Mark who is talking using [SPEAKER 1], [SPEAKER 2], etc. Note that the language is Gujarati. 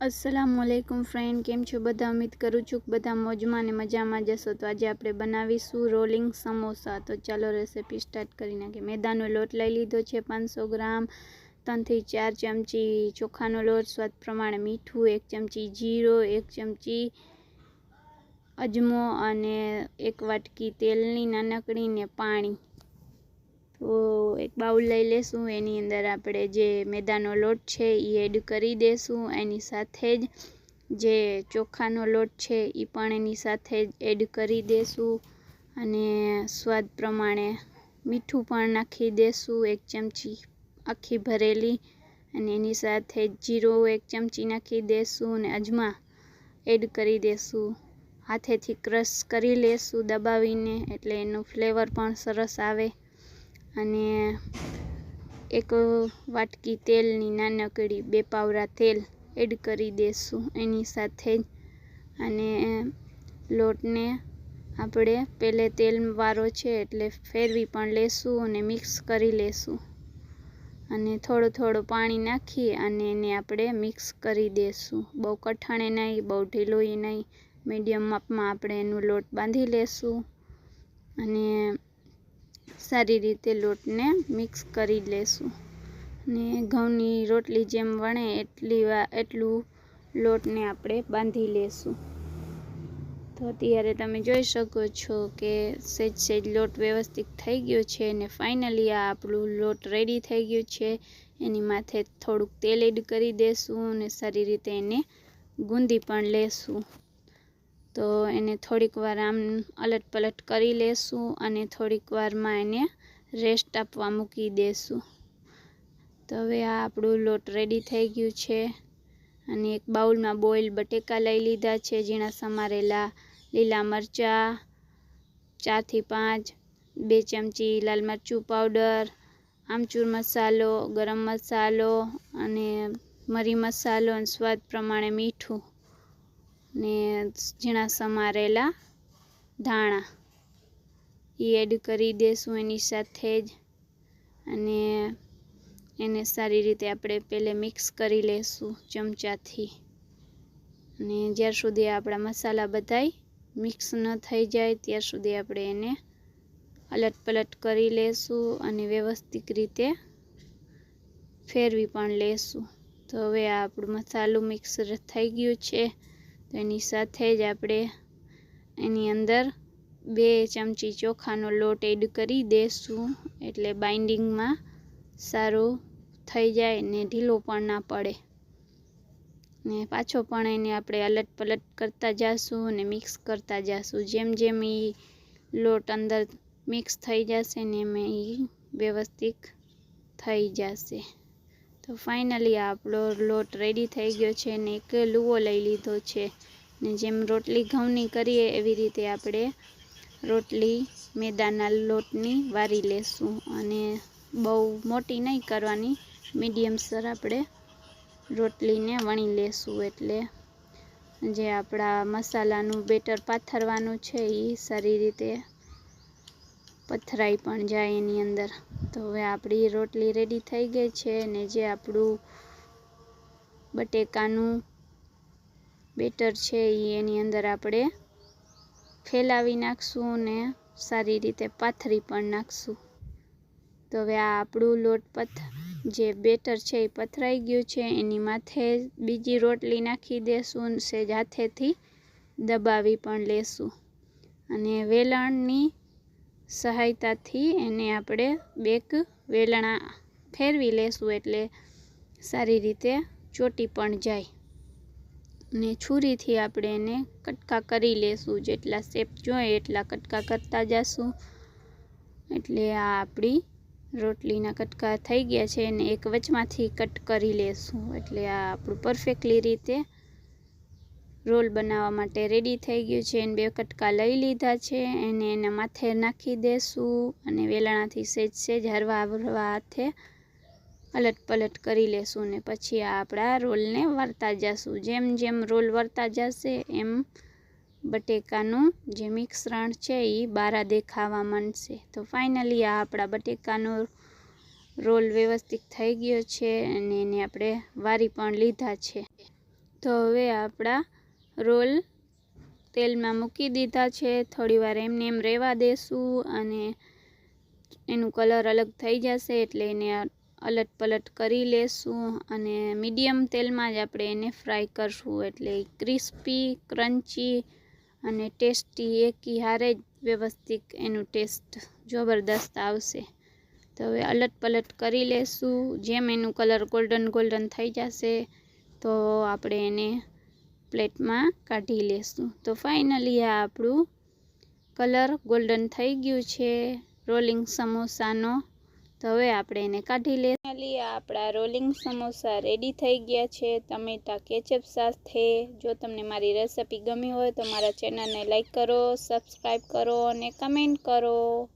[SPEAKER 1] અસલામ વાલેકુમ ફ્રેન્ડ, કેમ છો? બધા ઉમ્મીદ કરું છું બધા મોજમાં અને મજામાં જશો તો આજે આપણે બનાવીશું રોલિંગ સમોસા. તો ચાલો રેસીપી સ્ટાર્ટ કરી નાખીએ. મેદાનો લોટ લઈ લીધો છે, પાંચસો ગ્રામ, ત્રણથી ચાર ચમચી ચોખાનો લોટ, સ્વાદ પ્રમાણે મીઠું, એક ચમચી જીરો, એક ચમચી અજમો અને એક વાટકી તેલની નાનકડી ને પાણી. તો એક બાઉલ લઈ લેશું. એની અંદર આપણે જે મેદાનો લોટ છે એ એડ કરી દેશું. એની સાથે જ જે ચોખાનો લોટ છે એ પણ એની સાથે જ એડ કરી દેશું. અને સ્વાદ પ્રમાણે મીઠું પણ નાખી દેશું. એક ચમચી આખી ભરેલી. અને એની સાથે જીરો એક ચમચી નાખી દેશું અને અજમા એડ કરી દેશું. હાથેથી ક્રશ કરી લેશું દબાવીને એટલે એનું ફ્લેવર પણ સરસ આવે. અને એક વાટકી તેલની નાનકડી બે પાવરા તેલ એડ કરી દેશું એની સાથે જ. અને લોટને આપણે પહેલે તેલવાળો છે એટલે ફેરવી પણ લેશું અને મિક્સ કરી લેશું. અને થોડું થોડું પાણી નાખી અને એને આપણે મિક્સ કરી દેશું. બહુ કઠણે નહીં, બહુ ઢીલોય નહીં. મીડિયમ માપમાં આપણે એનું લોટ બાંધી લેશું. અને સારી રીતે લોટને મિક્સ કરી લેશું. ને ઘઉંની રોટલી જેમ વણે એટલી એટલું લોટને આપણે બાંધી લેશું. તો અત્યારે તમે જોઈ શકો છો કે સહેજ સહેજ લોટ વ્યવસ્થિત થઈ ગયો છે અને ફાઇનલી આ આપણું લોટ રેડી થઈ ગયું છે. એની માથે થોડુંક તેલ એડ કરી દેશું અને સારી રીતે એને ગુંદી પણ લેશું. તો એને થોડીક વાર આમ અલટ પલટ કરી લેશું અને થોડીક વારમાં એને રેસ્ટ આપવા મૂકી દેશું. તો હવે આ આપણું લોટ રેડી થઈ ગયું છે અને એક બાઉલમાં બોઇલ બટેકા લઈ લીધા છે, ઝીણા સમારેલા લીલા મરચાં, ચારથી પાંચ, બે ચમચી લાલ મરચું પાવડર આમચૂર મસાલો, ગરમ મસાલો અને મરી મસાલો અને સ્વાદ પ્રમાણે મીઠું. ને ઝીણા સમારેલા ધાણા. એ એડ કરી દેશું એની સાથે જ. અને એને સારી રીતે આપણે પહેલે મિક્સ કરી લેશું ચમચાથી. અને જ્યાર સુધી આપણા મસાલા બધાય મિક્સ ન થઈ જાય, ત્યાર સુધી આપણે એને અલટ પલટ કરી લેશું અને વ્યવસ્થિત રીતે ફેરવી પણ લેશું. તો હવે આપણું મસાલું મિક્સ થઈ ગયું છે. તો એની સાથે જ આપણે એની અંદર બે ચમચી ચોખાનો લોટ એડ કરી દેશું. એટલે બાઇન્ડિંગમાં સારું થઈ જાય ને ઢીલો પણ ના પડે. ને પાછો પણ એને આપણે અલટ પલટ કરતા જઈશું અને મિક્સ કરતા જઈશું જેમ જેમ એ લોટ અંદર મિક્સ થઈ જશે ને એમ એ વ્યવસ્થિત થઈ જશે. તો ફાઇનલી આપણો લોટ રેડી થઈ ગયો છે ને એક લુવો લઈ લીધો છે. ને જેમ રોટલી ઘઉંની કરીએ એવી રીતે આપણે રોટલી મેદાના લોટની વારી લેશું અને બહુ મોટી નહીં કરવાની મીડિયમ સર આપણે રોટલીને વણી લેશું એટલે જે આપણા મસાલાનું બેટર પાથરવાનું છે એ સારી રીતે પથરાઈ પણ જાય એની અંદર. તો હવે આપણી રોટલી રેડી થઈ ગઈ છે ને જે આપણું બટેકાનું બેટર છે એ એની અંદર આપણે ફેલાવી નાખશું ને સારી રીતે પાથરી પણ નાખશું. તો હવે આ આપણું લોટ પથ જે બેટર છે એ પથરાઈ ગયું છે, એની માથે બીજી રોટલી નાખી દેશું સેજ હાથેથી દબાવી પણ લેશું. અને વેલણની સહાયતાથી એને આપણે બેક વેલણા ફેરવી લેશું એટલે સારી રીતે ચોટી પણ જાય. ને છુરીથી આપણે એને કટકા કરી લેશું. જેટલા શેપ જોઈએ એટલા કટકા કરતા જશું. એટલે આ આપણી રોટલીના કટકા થઈ ગયા છે. અને એક વચમાંથી કટ કરી લેશું. એટલે આ આપણું પરફેક્ટલી રીતે રોલ બનાવવા માટે રેડી થઈ ગયું છે. એને બે કટકા લઈ લીધા છે. એને એના માથે નાખી દેશું અને વેલણાથી સેજ સેજ હરવા હરવા હાથે અલટ પલટ કરી લેશું ને પછી આ આપણા રોલને વરતા જશું. જેમ જેમ રોલ વરતા જશે એમ બટેકાનું જે મિશ્રણ છે એ બારા દેખાવા માંડશે. તો ફાઇનલી આ આપણા બટેકાનો રોલ વ્યવસ્થિત થઈ ગયો છે અને એને આપણે વારી પણ લીધા છે. તો હવે આપણા રોલ તેલમાં મૂકી દીધા છે. થોડીવાર એમને એમ રહેવા દેશું અને એનું કલર અલગ થઈ જશે એટલે એને અલટ પલટ કરી લેશું અને મીડિયમ તેલમાં જ આપણે એને ફ્રાય કરશું એટલે ક્રિસ્પી, ક્રન્ચી અને ટેસ્ટી એકી હારે જ વ્યવસ્થિત એનું ટેસ્ટ જબરદસ્ત આવશે. તો હવે અલટ પલટ કરી લેશું. જેમ એનું કલર ગોલ્ડન ગોલ્ડન થઈ જશે તો આપણે એને પ્લેટમાં કાઢી લેશું. તો ફાઇનલી આ આપણું કલર ગોલ્ડન થઈ ગયું છે. રોલિંગ સમોસાનો. તો હવે આપણે એને કાઢી લે ફાઇનલી આપણા રોલિંગ સમોસા રેડી થઈ ગયા છે. ટમેટા કેચઅપ સાથે. જો તમને મારી રેસિપી ગમી હોય તો મારા ચેનલને લાઇક કરો સબસ્ક્રાઈબ કરો અને કમેન્ટ કરો.